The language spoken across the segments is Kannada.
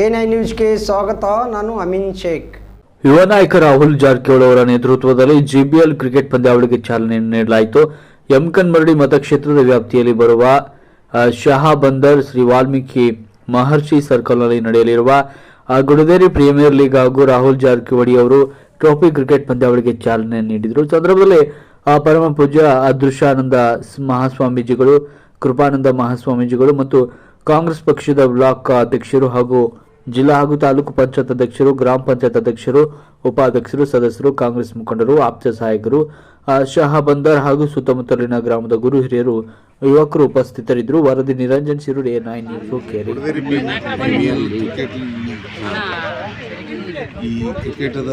ಎ ನ್ಯೂಸ್ಗೆ ಸ್ವಾಗತ, ನಾನು ಅಮಿನ್ ಶೇಖ್. ಯುವ ನಾಯಕ ರಾಹುಲ್ ಜಾರಕಿಹೊಳಿ ಅವರ ನೇತೃತ್ವದಲ್ಲಿ ಜಿಬಿಎಲ್ ಕ್ರಿಕೆಟ್ ಪಂದ್ಯಾವಳಿಗೆ ಚಾಲನೆ ನೀಡಲಾಯಿತು. ಯಮಕನ್ಮರಡಿ ಮತಕ್ಷೇತ್ರದ ವ್ಯಾಪ್ತಿಯಲ್ಲಿ ಬರುವ ಶಹಾಬಂದರ್ ಶ್ರೀ ವಾಲ್ಮೀಕಿ ಮಹರ್ಷಿ ಸರ್ಕಲ್ನಲ್ಲಿ ನಡೆಯಲಿರುವ ಗುಡದೇರಿ ಪ್ರೀಮಿಯರ್ ಲೀಗ್ ಹಾಗೂ ರಾಹುಲ್ ಜಾರಕಿಹೊಳಿ ಅವರು ಟ್ರೋಫಿ ಕ್ರಿಕೆಟ್ ಪಂದ್ಯಾವಳಿಗೆ ಚಾಲನೆ ನೀಡಿದರು. ಸಂದರ್ಭದಲ್ಲಿ ಪರಮ ಪೂಜ್ಯ ಅದೃಶ್ಯಾನಂದ ಮಹಾಸ್ವಾಮೀಜಿಗಳು, ಕೃಪಾನಂದ ಮಹಾಸ್ವಾಮೀಜಿಗಳು ಮತ್ತು ಕಾಂಗ್ರೆಸ್ ಪಕ್ಷದ ಬ್ಲಾಕ್ ಅಧ್ಯಕ್ಷರು ಹಾಗೂ ಜಿಲ್ಲಾ ಹಾಗೂ ತಾಲೂಕು ಪಂಚಾಯತ್ ಅಧ್ಯಕ್ಷರು, ಗ್ರಾಮ ಪಂಚಾಯತ್ ಅಧ್ಯಕ್ಷರು, ಉಪಾಧ್ಯಕ್ಷರು, ಸದಸ್ಯರು, ಕಾಂಗ್ರೆಸ್ ಮುಖಂಡರು, ಆಪ್ತ ಸಹಾಯಕರು ಶಹಾ ಶಹಾಬಂದರ್ ಹಾಗೂ ಸುತ್ತಮುತ್ತಲಿನ ಗ್ರಾಮದ ಗುರು ಹಿರಿಯರು, ಯುವಕರು ಉಪಸ್ಥಿತರಿದ್ದರು. ವರದಿ ನಿರಂಜನ್ ಶಿರುಡಿ ನೈನ್ ಈ ಕ್ರಿಕೆಟದ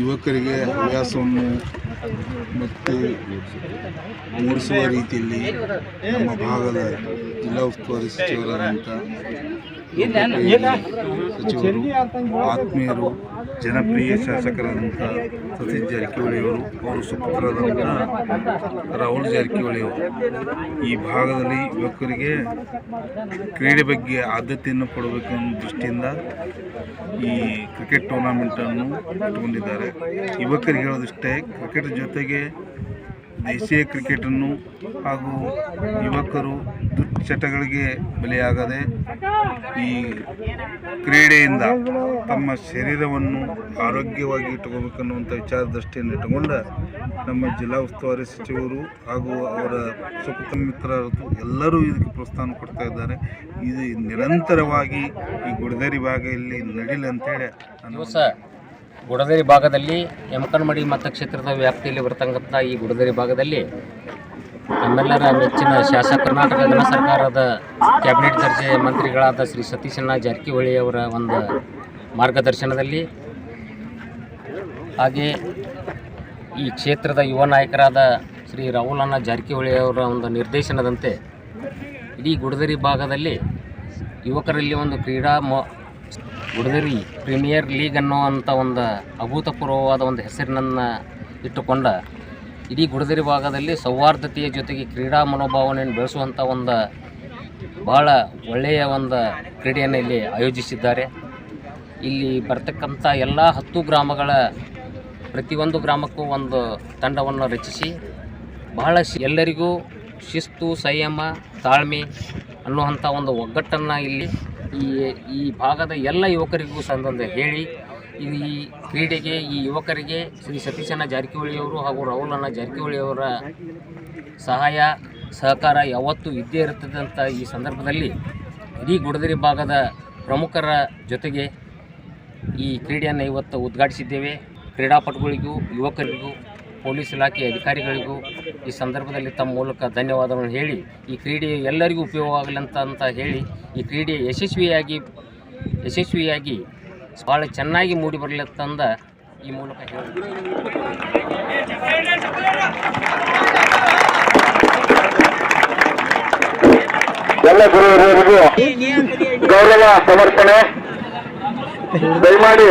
ಯುವಕರಿಗೆ ಹವ್ಯಾಸವನ್ನು ಮತ್ತು ಮೂಡಿಸುವ ರೀತಿಯಲ್ಲಿ ನಮ್ಮ ಭಾಗದ ಜಿಲ್ಲಾ ಉಸ್ತುವಾರಿ ಸಚಿವರಾದಂಥ ಸಚಿವರು, ಆತ್ಮೀಯರು, ಜನಪ್ರಿಯ ಶಾಸಕರಾದಂಥ ಸತೀಶ್ ಜಾರಕಿಹೊಳಿಯವರು ಅವರು ಸುಪುತ್ರರಾದಂಥ ರಾಹುಲ್ ಜಾರಕಿಹೊಳಿಯವರು ಈ ಭಾಗದಲ್ಲಿ ಯುವಕರಿಗೆ ಕ್ರೀಡೆ ಬಗ್ಗೆ ಆದ್ಯತೆಯನ್ನು ಕೊಡಬೇಕು ದೃಷ್ಟಿಯಿಂದ ಈ ಕ್ರಿಕೆಟ್ ಟೂರ್ನಮೆಂಟನ್ನು ಇಟ್ಟುಕೊಂಡಿದ್ದಾರೆ ಯುವಕರಿಗೆ ಹೇಳೋದಿಷ್ಟೇ, ಕ್ರಿಕೆಟ್ ಜೊತೆಗೆ ದೇಶೀಯ ಕ್ರಿಕೆಟನ್ನು ಹಾಗೂ ಯುವಕರು ದುಶ್ಚಟಗಳಿಗೆ ಬಲಿಯಾಗದೆ ಈ ಕ್ರೀಡೆಯಿಂದ ತಮ್ಮ ಶರೀರವನ್ನು ಆರೋಗ್ಯವಾಗಿ ಇಟ್ಟುಕೋಬೇಕನ್ನುವಂಥ ವಿಚಾರ ದೃಷ್ಟಿಯನ್ನು ಇಟ್ಟುಕೊಂಡ ನಮ್ಮ ಜಿಲ್ಲಾ ಉಸ್ತುವಾರಿ ಸಚಿವರು ಹಾಗೂ ಅವರ ಸುಪುತ್ರ ಮಿತ್ರರು ಎಲ್ಲರೂ ಇದಕ್ಕೆ ಪ್ರೋತ್ಸಾಹ ಕೊಡ್ತಾ ಇದ್ದಾರೆ. ಇದು ನಿರಂತರವಾಗಿ ಈ ಗುಡದೇರಿ ಭಾಗ ಇಲ್ಲಿ ನಡೀಲಿ ಅಂತೇಳಿ ಹೇಳಿ ಗುಡದೇರಿ ಭಾಗದಲ್ಲಿ ಯಮಕನ್ಮಡಿ ಮತಕ್ಷೇತ್ರದ ವ್ಯಾಪ್ತಿಯಲ್ಲಿ ಬರ್ತಕ್ಕಂಥ ಈ ಗುಡದೇರಿ ಭಾಗದಲ್ಲಿ ನಮ್ಮೆಲ್ಲರ ನೆಚ್ಚಿನ ಶಾಸಕ ಕರ್ನಾಟಕ ಜನ ಸರ್ಕಾರದ ಕ್ಯಾಬಿನೆಟ್ ದರ್ಜೆ ಮಂತ್ರಿಗಳಾದ ಶ್ರೀ ಸತೀಶಣ್ಣ ಜಾರಕಿಹೊಳಿ ಅವರ ಒಂದು ಮಾರ್ಗದರ್ಶನದಲ್ಲಿ ಹಾಗೆ ಈ ಕ್ಷೇತ್ರದ ಯುವ ನಾಯಕರಾದ ಶ್ರೀ ರಾಹುಲಣ್ಣ ಜಾರಕಿಹೊಳಿ ಅವರ ಒಂದು ನಿರ್ದೇಶನದಂತೆ ಇಡೀ ಗುಡದರಿ ಭಾಗದಲ್ಲಿ ಯುವಕರಲ್ಲಿ ಒಂದು ಕ್ರೀಡಾ ಮೊ, ಗುಡದರಿ ಪ್ರೀಮಿಯರ್ ಲೀಗ್ ಅನ್ನುವಂಥ ಒಂದು ಅಭೂತಪೂರ್ವವಾದ ಒಂದು ಹೆಸರಿನನ್ನು ಇಟ್ಟುಕೊಂಡ ಇಡೀ ಗುಡದರಿ ಭಾಗದಲ್ಲಿ ಸೌಹಾರ್ದತೆಯ ಜೊತೆಗೆ ಕ್ರೀಡಾ ಮನೋಭಾವನೆಯನ್ನು ಬೆಳೆಸುವಂಥ ಒಂದು ಬಹಳ ಒಳ್ಳೆಯ ಒಂದು ಕ್ರೀಡೆಯನ್ನು ಇಲ್ಲಿ ಆಯೋಜಿಸಿದ್ದಾರೆ. ಇಲ್ಲಿ ಬರ್ತಕ್ಕಂಥ ಎಲ್ಲ ಹತ್ತು ಗ್ರಾಮಗಳ ಪ್ರತಿಯೊಂದು ಗ್ರಾಮಕ್ಕೂ ಒಂದು ತಂಡವನ್ನು ರಚಿಸಿ ಬಹಳ ಎಲ್ಲರಿಗೂ ಶಿಸ್ತು, ಸಂಯಮ, ತಾಳ್ಮೆ ಅನ್ನುವಂಥ ಒಂದು ಒಗ್ಗಟ್ಟನ್ನು ಇಲ್ಲಿ ಈ ಈ ಭಾಗದ ಎಲ್ಲ ಯುವಕರಿಗೂ ಸಂದಂದ ಹೇಳಿ ಈ ಕ್ರೀಡೆಗೆ, ಈ ಯುವಕರಿಗೆ ಶ್ರೀ ಸತೀಶಣ್ಣ ಜಾರಕಿಹೊಳಿಯವರು ಹಾಗೂ ರಾಹುಲಣ್ಣ ಜಾರಕಿಹೊಳಿಯವರ ಸಹಾಯ, ಸಹಕಾರ ಯಾವತ್ತೂ ಇದ್ದೇ ಇರ್ತದಂಥ ಈ ಸಂದರ್ಭದಲ್ಲಿ ಇಡೀ ಗುಡದರಿ ಭಾಗದ ಪ್ರಮುಖರ ಜೊತೆಗೆ ಈ ಕ್ರೀಡೆಯನ್ನು ಇವತ್ತು ಉದ್ಘಾಟಿಸಿದ್ದೇವೆ. ಕ್ರೀಡಾಪಟುಗಳಿಗೂ, ಯುವಕರಿಗೂ, ಪೊಲೀಸ್ ಇಲಾಖೆ ಅಧಿಕಾರಿಗಳಿಗೂ ಈ ಸಂದರ್ಭದಲ್ಲಿ ತಮ್ಮ ಮೂಲಕ ಧನ್ಯವಾದಗಳನ್ನು ಹೇಳಿ, ಈ ಕ್ರೀಡೆ ಎಲ್ಲರಿಗೂ ಉಪಯೋಗ ಅಂತ ಅಂತ ಹೇಳಿ, ಈ ಕ್ರೀಡೆ ಯಶಸ್ವಿಯಾಗಿ ಯಶಸ್ವಿಯಾಗಿ ಭಾಳ ಚೆನ್ನಾಗಿ ಮೂಡಿ ಬರಲಿ ಅಂತಂದ ಈ ಮೂಲಕ ಎಲ್ಲ ಗೌರವ, ಸಮರ್ಪಣೆ. ದಯಮಾಡಿ.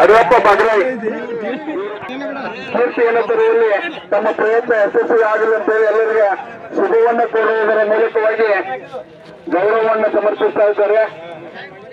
ಅಡಿಯಪ್ಪ ಬಗ್ರಾಯ್. ತಮ್ಮ ಪ್ರಯತ್ನ ಯಶಸ್ವಿ ಆಗಲಿ ಎಲ್ಲರಿಗೆ ಶುಭವನ್ನು ಕೋರುವುದರ ಮೂಲಕವಾಗಿ ಗೌರವವನ್ನು ಸಮರ್ಪಿಸ್ತಾ ಇದ್ದಾರೆ.